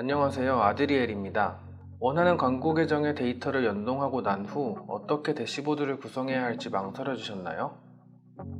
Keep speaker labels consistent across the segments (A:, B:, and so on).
A: 안녕하세요. 아드리엘입니다. 원하는 광고 계정의 데이터를 연동하고 난 후 어떻게 대시보드를 구성해야 할지 망설여지셨나요?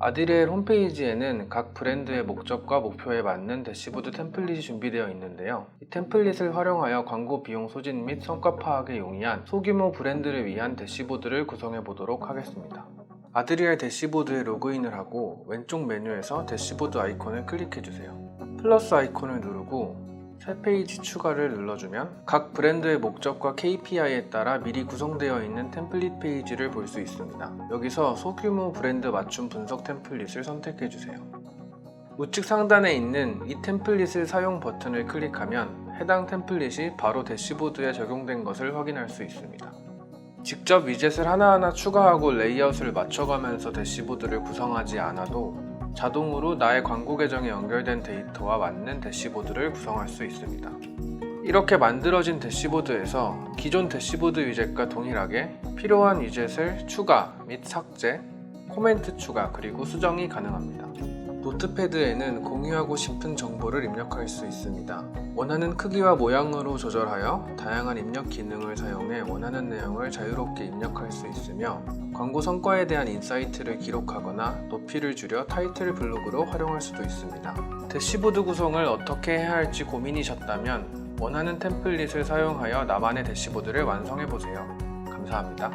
A: 아드리엘 홈페이지에는 각 브랜드의 목적과 목표에 맞는 대시보드 템플릿이 준비되어 있는데요. 이 템플릿을 활용하여 광고 비용 소진 및 성과 파악에 용이한 소규모 브랜드를 위한 대시보드를 구성해 보도록 하겠습니다. 아드리엘 대시보드에 로그인을 하고 왼쪽 메뉴에서 대시보드 아이콘을 클릭해 주세요. 플러스 아이콘을 누르고 새 페이지 추가를 눌러주면 각 브랜드의 목적과 KPI에 따라 미리 구성되어 있는 템플릿 페이지를 볼 수 있습니다. 여기서 소규모 브랜드 맞춤 분석 템플릿을 선택해 주세요. 우측 상단에 있는 이 템플릿을 사용 버튼을 클릭하면 해당 템플릿이 바로 대시보드에 적용된 것을 확인할 수 있습니다. 직접 위젯을 하나하나 추가하고 레이아웃을 맞춰가면서 대시보드를 구성하지 않아도 자동으로 나의 광고 계정에 연결된 데이터와 맞는 대시보드를 구성할 수 있습니다. 이렇게 만들어진 대시보드에서 기존 대시보드 위젯과 동일하게 필요한 위젯을 추가 및 삭제, 코멘트 추가 그리고 수정이 가능합니다. 노트패드에는 공유하고 싶은 정보를 입력할 수 있습니다. 원하는 크기와 모양으로 조절하여 다양한 입력 기능을 사용해 원하는 내용을 자유롭게 입력할 수 있으며 광고 성과에 대한 인사이트를 기록하거나 높이를 줄여 타이틀 블록으로 활용할 수도 있습니다. 대시보드 구성을 어떻게 해야 할지 고민이셨다면 원하는 템플릿을 사용하여 나만의 대시보드를 완성해 보세요. 감사합니다.